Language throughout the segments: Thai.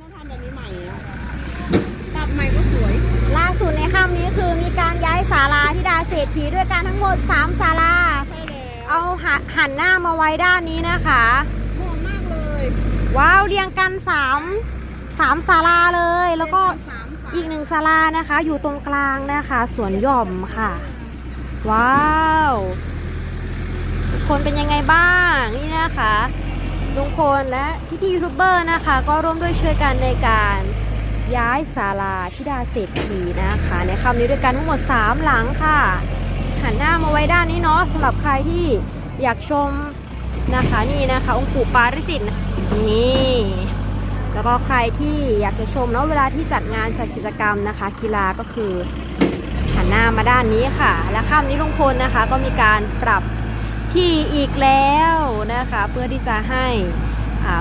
ต้องทำแบบนี้ใหม่อะปรับใหม่ก็สวย ล่าสุดในค่ำนี้คือมีการย้ายศาลาที่ดาเศรษฐีด้วยกันทั้งหมด 3 ศาลา ใช่แล้วเอาหนหันหน้ามาไว้ด้านนี้นะคะ เหมาะมากเลยว้าวเรียงกันสามสามศาลาเลย แล้วก็สามสามอีกหนึ่งศาลานะคะ อยู่ตรงกลางนะคะสวนหย่อมค่ะ ว้าว ทุกคนเป็นยังไงบ้างนี่นะคะ ลุงพลและพี่พี่ๆยูทูบเบอร์นะคะ ก็ร่วมด้วยช่วยกันในการย้ายศาลาทิดาเศรษฐีนะคะ ในคำนี้ด้วยกันทั้งหมด 3 หลังค่ะ หันหน้ามาไว้ด้านนี้เนาะสำหรับใครที่อยากชมนะคะนี่นะคะ องค์ปู่ปาริจิตนี่แล้วก็ใครที่อยากจะชมเนาะเวลาที่จัดงานจัดกิจกรรมนะคะ กีฬาก็คือหันหน้ามาด้านนี้ค่ะ และค่ำนี้ลุงพลนะคะ ก็มีการปรับ ที่อีกแล้วนะคะ เพื่อที่จะให้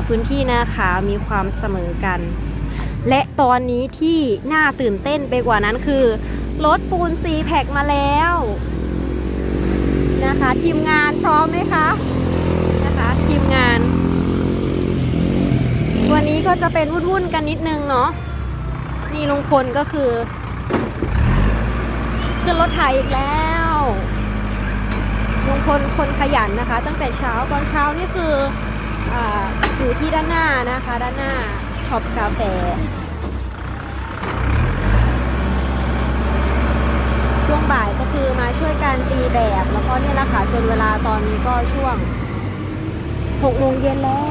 พื้นที่นะคะมีความเสมอกัน และตอนนี้ที่น่าตื่นเต้นไปกว่านั้นคือรถปูนซีแพ็กมาแล้วนะคะ ทีมงานพร้อมไหมคะนะคะ ทีมงาน วันนี้ก็จะเป็นวุ่นๆกันนิดนึงเนาะนี่ลุงพลก็คือขึ้นรถไถอีกแล้ว ลุงพลคนขยันนะคะ ตั้งแต่เช้าตอนเช้านี่คือออยู่ที่ด้านหน้านะคะ ด้านหน้าช็อปกาแฟช่วงบ่ายก็คือมาช่วยการตีแบบแล้วก็เนี่ยแหละค่ะจนเวลาตอนนี้ก็ช่วง6โมงเย็นแล้ว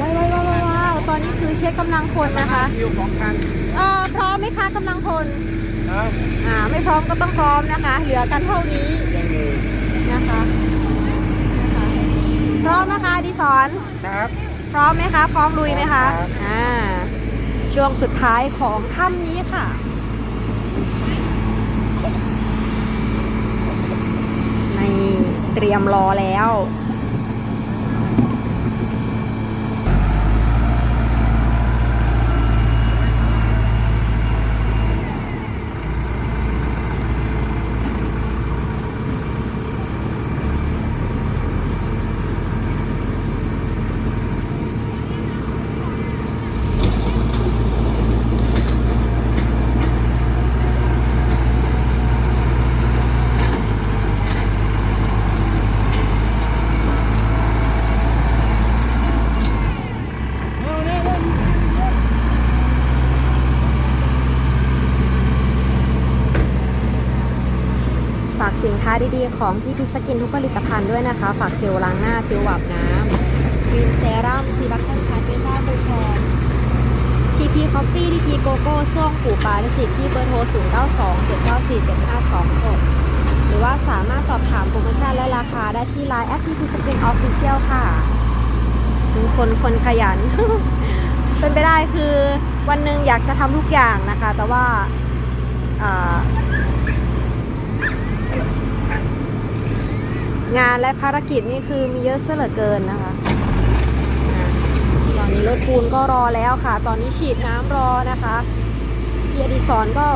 ว้าวว้าวว้าวว้าวว้าว ตอนนี้คือเช็คกำลังพลนะคะคิวของคันเอ่อพร้อมไหมคะกำลังพลนะอ่าไม่พร้อมก็ต้องพร้อมนะคะ เหลือกันเท่านี้ยังอยู่นะคะนะคะพร้อมนะคะดิสอนครับ พร้อมไหมคะพร้อมลุยไหมคะครับ อ่าช่วงสุดท้ายของค่ำนี้ค่ะ ในเตรียมรอแล้ว ของที่พิสกินทุกผลิตภัณฑ์ด้วยนะคะ ฝากเจลล้างหน้าเจลอาบน้ำวินเซรั่มซีบัคคอนคาเฟต้าบูแคนทีพีคอฟฟี่ทีพีโกโก้ส้วงปู่ปาลิสิที่เบอร์โทร 0 9 2 7 9 4 7 5 2 6 หรือว่าสามารถสอบถามโปรโมชั่นและราคาได้ที่ไลน์แอปที่พิสกินออฟฟิเชียลค่ะเป็นคนคนขยัน เป็นไปได้คือวันหนึ่งอยากจะทำทุกอย่างนะคะ แต่ว่าอ่า งานและภารกิจนี่คือมีเยอะเสียเหลือเกินนะคะตอนนี้รถปูนก็รอแล้วค่ะ ตอนนี้ฉีดน้ำรอนะคะพี่อดิศรก็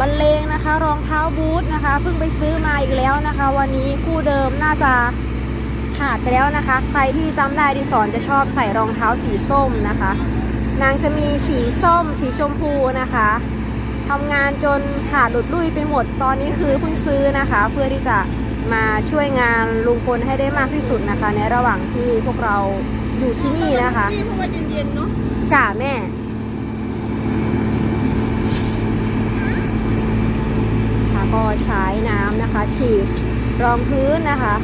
บรรเลงนะคะ รองเท้าบูทนะคะเพิ่งไปซื้อมาอีกแล้วนะคะ วันนี้คู่เดิมน่าจะขาดไปแล้วนะคะ ใครที่จำได้ดิศรจะชอบใส่รองเท้าสีส้มนะคะ นางจะมีสีส้ม สีชมพูนะคะทำงานจนขาดหลุดลุ่ยไปหมดตอนนี้คือเพิ่งซื้อนะคะ เพื่อที่จะ มาช่วยงานลุงพลให้ได้มากที่สุดนะคะ ในระหว่างที่พวกเราอยู่ที่นี่นะคะนี่เพราะว่าเย็นๆเนาะจ่าแม่ ค่ะก็ใช้น้ำนะคะ ฉีดรองพื้นนะคะ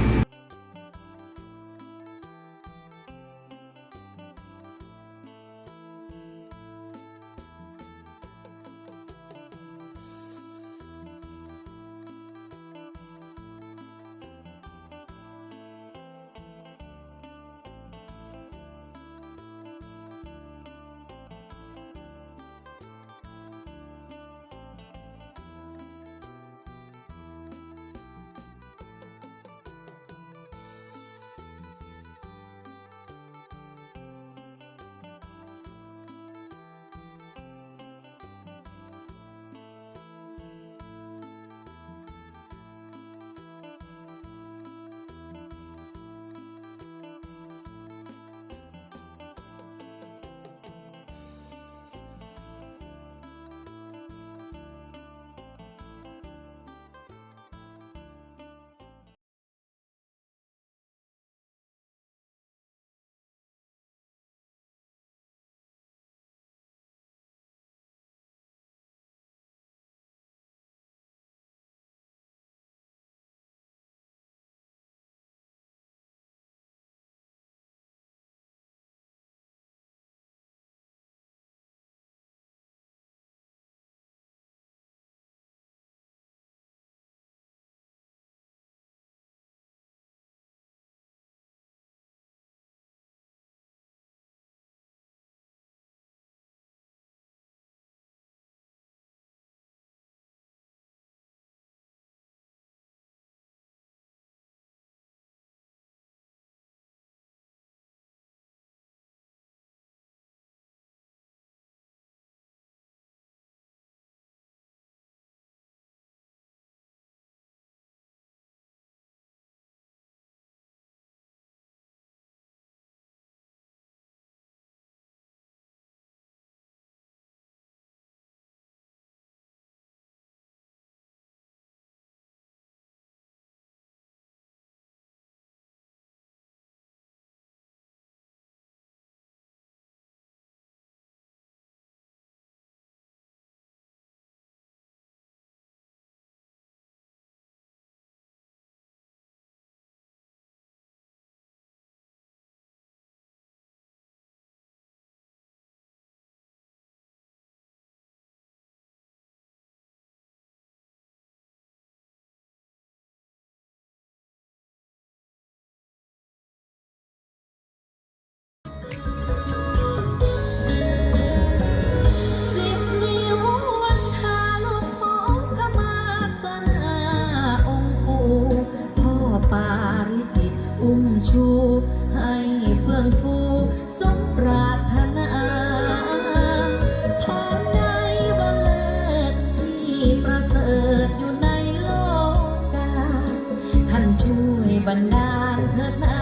านเถิดนา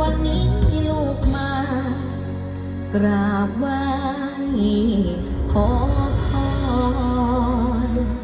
วันนี้ลูกมา กราบไหว้ขอพร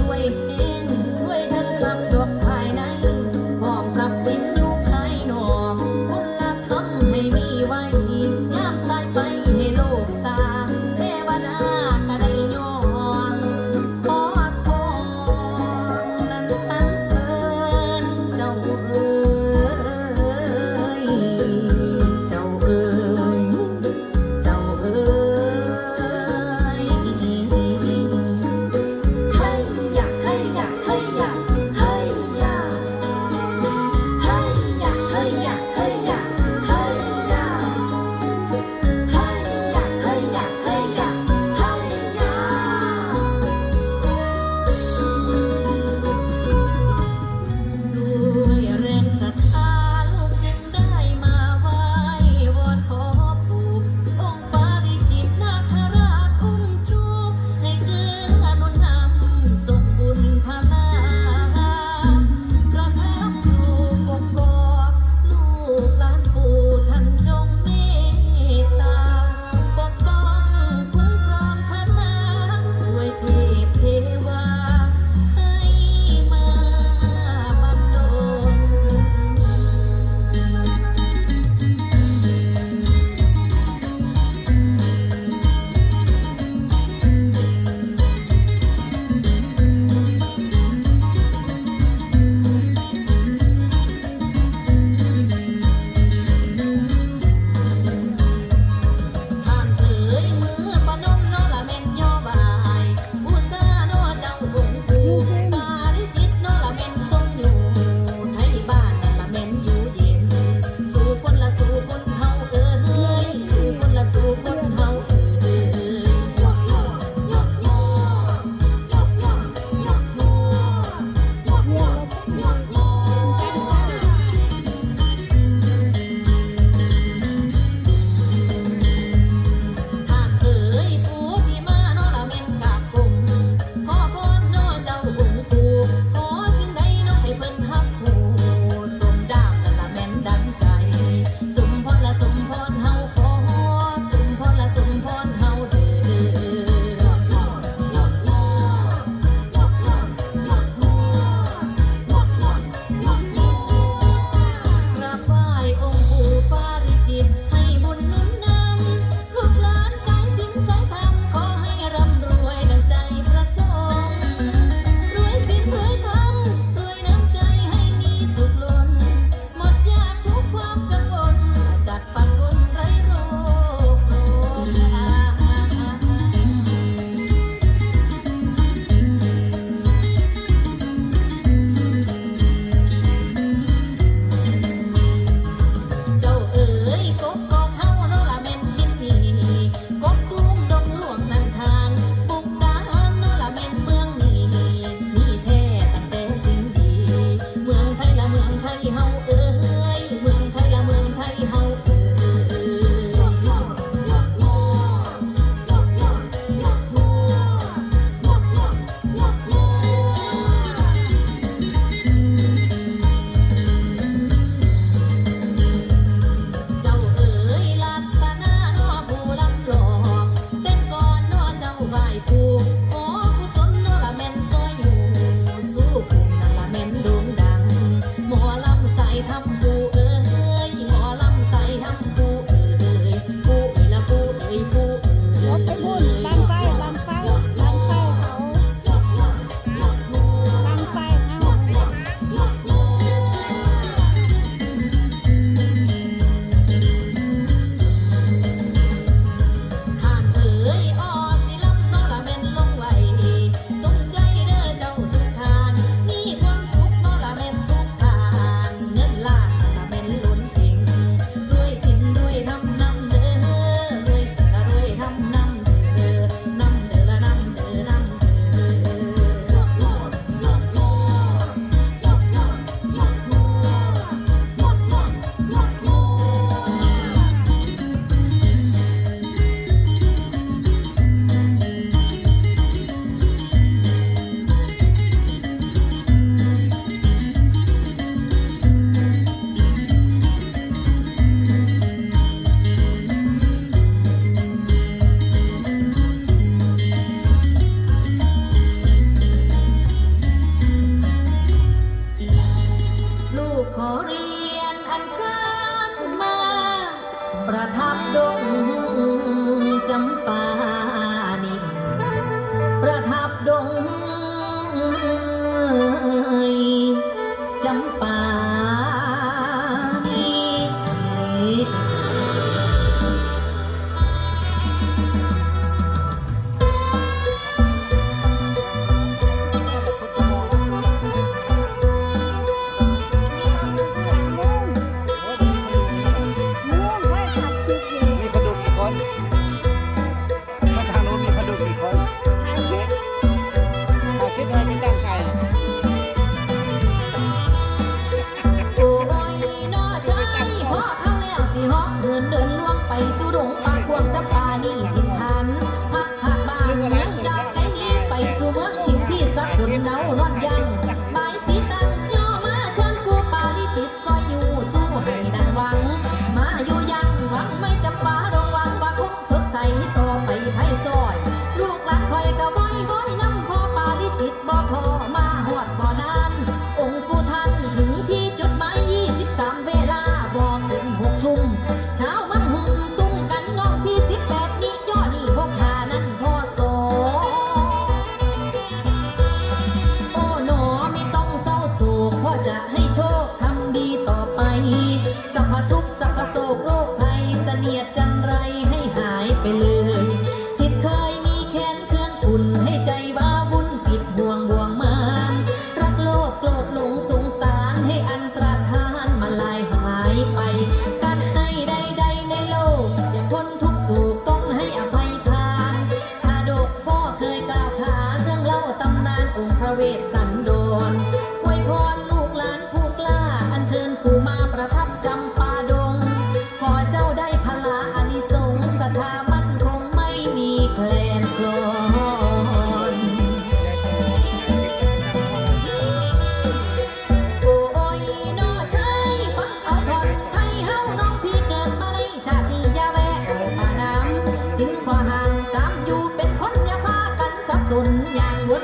รวยเฮ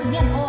面包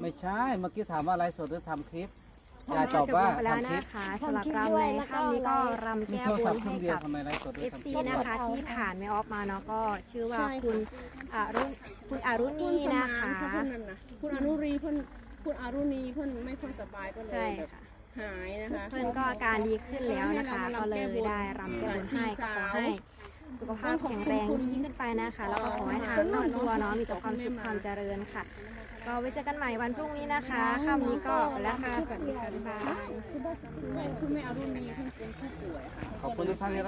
ไม่ใช่ เมื่อกี้ถามว่าอะไรสดหรือทำคลิปอยากตอบว่าแล้วทำคลิปนะคะสำหรับรำในค่ำนี้ก็รำแก้บนให้กับ ทำไฟ์สอทำนะคะที่ผ่านไม่ออฟมาเนาะก็ชื่อว่าคุณอารุณคุณอารุณีนะคะคุณอรุณีเพิ่นคุณอรุณีเพิ่นไม่ค่อยสบายก็เลใช่ยแบบค่ะหายนะคะเพื่อนก็อาการดีขึ้นแล้วนะคะ ก็เลยได้รำแก้บนให้ก็ขอให้สุขภาพแข็งแรงยิ่งขึ้นไปนะคะ แล้วก็ขอให้ทางครอบครัวเนาะมีแต่ความสุขความเจริญค่ะ ก็ไว้เจอกันใหม่วันพรุ่งนี้นะคะค่ำนี้ก็แล้วค่ะสวัสดีค่ะบ๊ายบาคุณไม่อารูปนี้คุณเป็นผู้ป่วยค่ะ ขอบคุณทุกท่านนะครับ